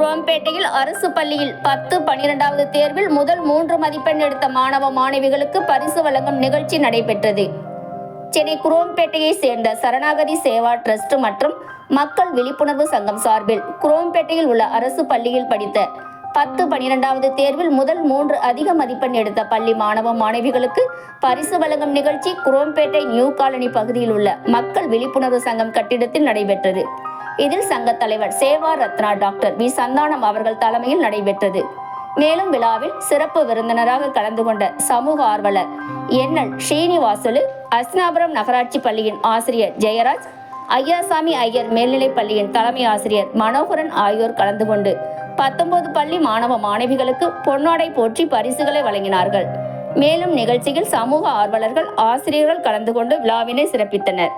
குரோம்பேட்டையில் அரசு பள்ளியில் பத்து பனிரெண்டாவது தேர்வில் முதல் மூன்று மதிப்பெண் எடுத்த மாணவ மாணவிகளுக்கு பரிசு வழங்கும் நிகழ்ச்சி நடைபெற்றது. சென்னை குரோம்பேட்டையை சேர்ந்த சரணாகதி சேவா ட்ரஸ்ட் மற்றும் மக்கள் விழிப்புணர்வு சங்கம் சார்பில் குரோம்பேட்டையில் உள்ள அரசு பள்ளியில் படித்த பத்து பனிரெண்டாவது தேர்வில் முதல் மூன்று அதிக மதிப்பெண் எடுத்த பள்ளி மாணவ மாணவிகளுக்கு பரிசு வழங்கும் நிகழ்ச்சி குரோம்பேட்டை நியூ காலனி பகுதியில் உள்ள மக்கள் விழிப்புணர்வு சங்கம் கட்டிடத்தில் நடைபெற்றது. இதில் சங்க தலைவர் சேவா ரத்னா டாக்டர் வி. சந்தானம் அவர்கள் தலைமையில் நடைபெற்றது. மேலும் விழாவில் சிறப்பு விருந்தினராக கலந்து கொண்ட சமூக ஆர்வலர் என்எல் ஸ்ரீனிவாசலு அஸ்னாபுரம் நகராட்சி பள்ளியின் ஆசிரியர் ஜெயராஜ் ஐயாசாமி ஐயர் மேல்நிலைப் பள்ளியின் தலைமை ஆசிரியர் மனோகரன் ஆகியோர் கலந்து கொண்டு பத்தொன்பது பள்ளி மாணவ மாணவிகளுக்கு பொன்னாடை போற்றி பரிசுகளை வழங்கினார்கள். மேலும் நிகழ்ச்சியில் சமூக ஆர்வலர்கள் ஆசிரியர்கள் கலந்து கொண்டு விழாவினை சிறப்பித்தனர்.